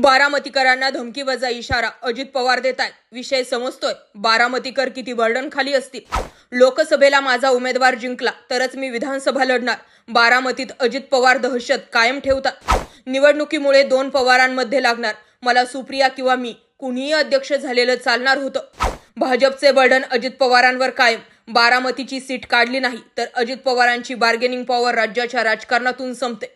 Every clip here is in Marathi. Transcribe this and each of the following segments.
बारामतीकरांना धमकीवजा इशारा अजित पवार देत आहेत. विषय समजतोय. बारामतीकर किती बर्डन खाली असतील? लोकसभेला माझा उमेदवार जिंकला तरच मी विधानसभा लढणार. बारामतीत अजित पवार दहशत कायम ठेवतात. निवडणुकीमुळे दोन पवारांमध्ये लागणार. मला सुप्रिया किंवा मी कुणीही अध्यक्ष झालेलं चालणार होतं. भाजपचे बर्डन अजित पवारांवर कायम. बारामतीची सीट काढली नाही तर अजित पवारांची बार्गेनिंग पॉवर राज्याच्या राजकारणातून संपते.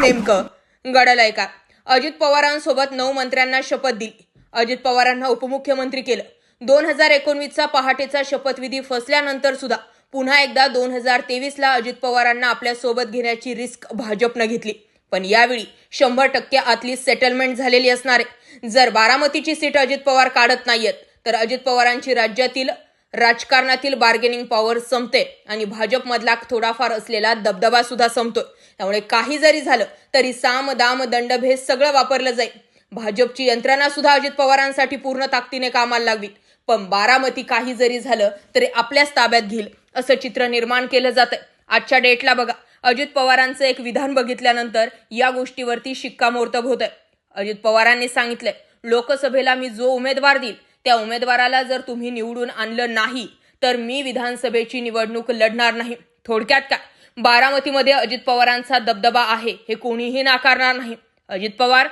नेमकं घडलंय का? अजित पवारांसोबत नऊ मंत्र्यांना शपथ दिली. अजित पवारांना उपमुख्यमंत्री केलं. दोन हजार एकोणवीसचा पहाटेचा शपथविधी फसल्यानंतर सुद्धा पुन्हा एकदा दोन हजार तेवीसला अजित पवारांना आपल्यासोबत घेण्याची रिस्क भाजपनं घेतली. पण यावेळी शंभर टक्के आतली सेटलमेंट झालेली असणार आहे. जर बारामतीची सीट अजित पवार काढत नाहीयेत तर अजित पवारांची राज्यातील राजकारणातील बार्गेनिंग पॉवर संपते आणि भाजपमधला थोडाफार असलेला दबदबा सुद्धा संपतोय. त्यामुळे काही जरी झालं तरी साम दाम दंडभेद सगळं वापरलं जाईल. भाजपची यंत्रणा सुद्धा अजित पवारांसाठी पूर्ण ताकदीने कामाला लागवी पण बारामती काही जरी झालं तरी आपल्याच ताब्यात घेईल असं चित्र निर्माण केलं जातंय. आजच्या डेटला बघा अजित पवारांचं एक विधान बघितल्यानंतर या गोष्टीवरती शिक्कामोर्तब होत आहे अजित पवारांनी सांगितलंय लोकसभेला मी जो उमेदवार देईल त्या उमेदवाराला जर तुम्ही निवडून आणलं नाही तर मी विधानसभेची निवडणूक लढणार नाही. थोडक्यात काय? बारामतीमध्ये अजित पवारांचा दबदबा आहे हे कोणीही नाकारणार नाही. अजित पवार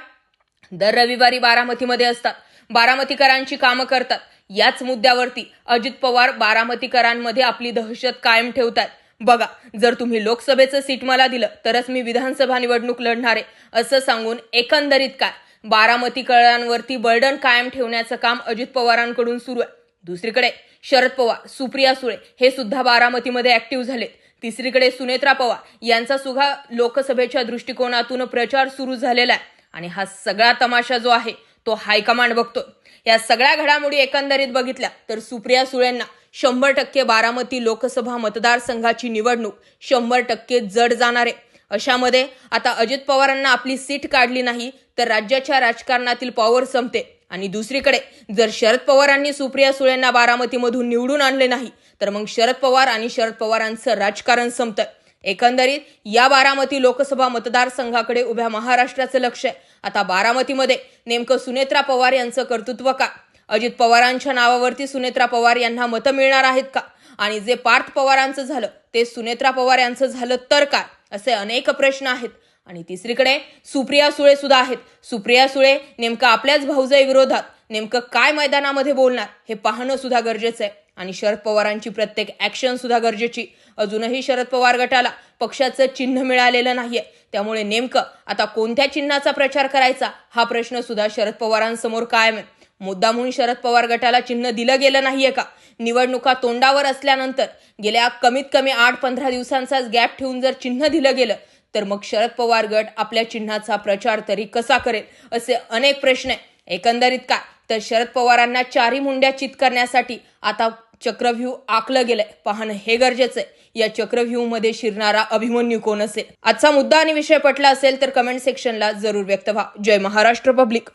दर रविवारी बारामतीमध्ये असतात. बारामतीकरांची कामं करतात. याच मुद्द्यावरती अजित पवार बारामतीकरांमध्ये आपली दहशत कायम ठेवतात. बघा जर तुम्ही लोकसभेचं सीट मला दिलं तरच मी विधानसभा निवडणूक लढणार आहे असं सांगून एकंदरीत काय? बारामती कळ्यांवरती बर्डन कायम ठेवण्याचं काम अजित पवारांकडून सुरू आहे. दुसरीकडे शरद पवार सुप्रिया सुळे हे सुद्धा बारामतीमध्ये ऍक्टिव्ह झाले तिसरीकडे सुनेत्रा पवार यांचा सुद्धा लोकसभेच्या दृष्टिकोनातून प्रचार सुरू झालेला आहे. आणि हा सगळा तमाशा जो आहे तो हायकमांड बघतोय. या सगळ्या घडामोडी एकंदरीत बघितल्या तर सुप्रिया सुळेंना शंभर टक्के बारामती लोकसभा मतदारसंघाची निवडणूक शंभर टक्के जड जाणार आहे. अशामध्ये आता अजित पवारांना आपली सीट काढली नाही तर राज्याच्या राजकारणातील पॉवर संपते. आणि दुसरीकडे जर शरद पवारांनी सुप्रिया सुळेंना बारामतीमधून निवडून आणले नाही तर मग शरद पवार आणि शरद पवारांचं राजकारण संपतं. एकंदरीत या बारामती लोकसभा मतदारसंघाकडे उभ्या महाराष्ट्राचं लक्ष आहे. आता बारामतीमध्ये नेमकं सुनेत्रा पवार यांचं कर्तृत्व का? अजित पवारांच्या नावावरती सुनेत्रा पवार यांना मतं मिळणार आहेत का? आणि जे पार्थ पवारांचं झालं ते सुनेत्रा पवार यांचं झालं तर काय? असे अनेक प्रश्न आहेत. आणि तिसरीकडे सुप्रिया सुळे सुद्धा आहेत. सुप्रिया सुळे नेमकं आपल्याच भाऊजाई विरोधात नेमकं काय मैदानामध्ये बोलणार हे पाहणं सुद्धा गरजेचं आहे. आणि शरद पवारांची प्रत्येक ऍक्शन सुद्धा गरजेची. अजूनही शरद पवार गटाला पक्षाचं चिन्ह मिळालेलं नाहीये. त्यामुळे नेमकं आता कोणत्या चिन्हाचा प्रचार करायचा हा प्रश्न सुद्धा शरद पवारांसमोर कायम आहे. मुद्दा म्हणून शरद पवार गटाला चिन्ह दिलं गेलं नाहीये का? निवडणुका तोंडावर असल्यानंतर गेल्या कमीत कमी आठ पंधरा दिवसांचाच गॅप ठेवून जर चिन्ह दिलं गेलं तर मग शरद पवार गट आपल्या चिन्हाचा प्रचार तरी कसा करेल? असे अनेक प्रश्न आहे एकंदरीत काय? तर शरद पवारांना चारी मुंड्या चित करण्यासाठी आता चक्रव्यूह आखलं गेलंय. पाहणं हे गरजेचं आहे. या चक्रव्यूहमध्ये शिरणारा अभिमन्यू कोण असेल? आजचा मुद्दा आणि विषय पटला असेल तर कमेंट सेक्शनला जरूर व्यक्त व्हा. जय महाराष्ट्र पब्लिक